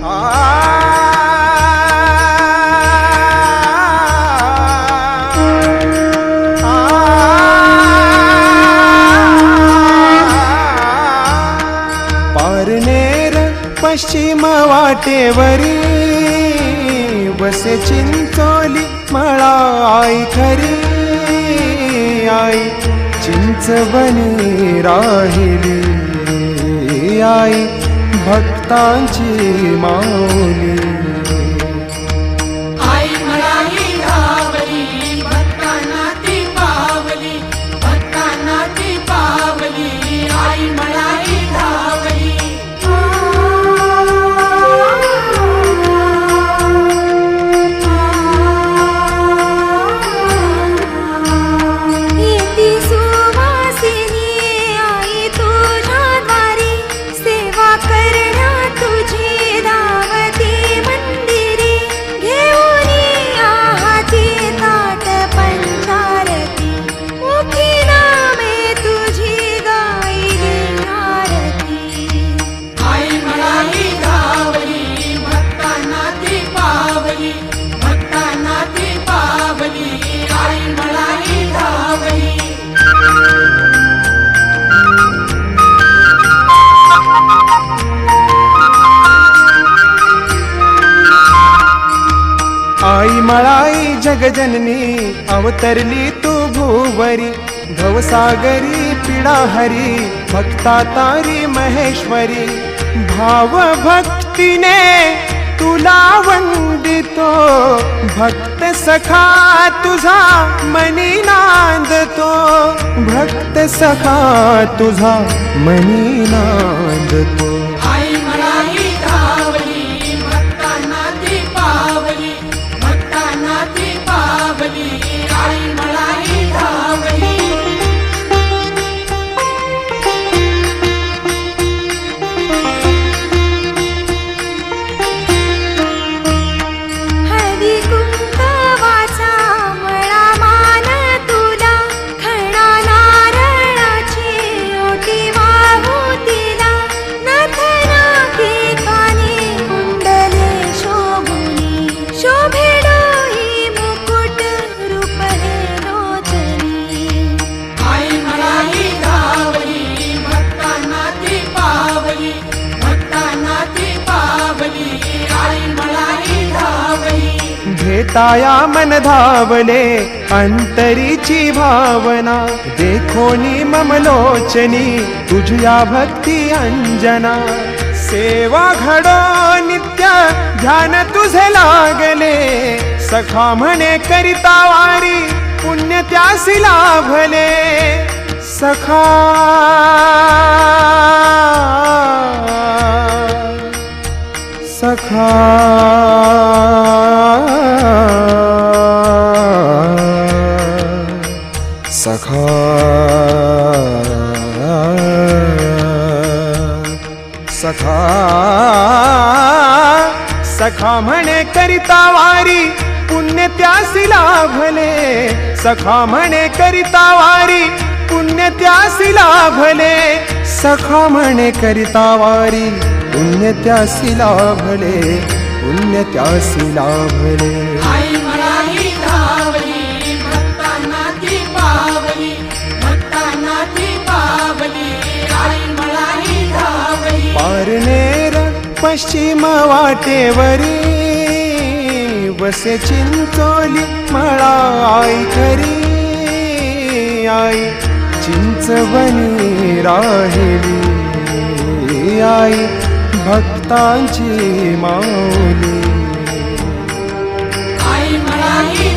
पारनेर पश्चिम वाटेवरी बसे चिंचोली मळा आई खरी. आई चिंच बनी राहिली. आई भक्तांची माऊली. मळाई जगजननी अवतरली तू भूवरी भवसागरी पिडाहरी भक्ता तारी महेश्वरी. भाव भक्तीने तुला वंदितो भक्त सखा तुझा मनी नांदतो. भक्त सखा तुझा मनी नांदतो. घेताया मन धावले अंतरीची भावना. देखोनी ममलोचनी तुझ्या भक्ती अंजना. सेवा घडो नित्य ध्यान तुझे लागले. सखा म्हणे करिता वारी पुण्य त्यासी लाभले. सखा. सखा. सखा। सखा। सखा म्हणे करिता वारी पुण्य त्यासी लाभले. सखा म्हणे करिता वारी पुण्य त्यासी लाभले. सखा म्हणे करिता वारी पुण्य त्यासी लाभले. पुण्य त्यासी लाभले. पश्चिम वाटेवरी वसे चिंचोली मळा आई खरी. आई चिंचवणी राहिली. आई भक्तांची माऊली. आई म्हणाली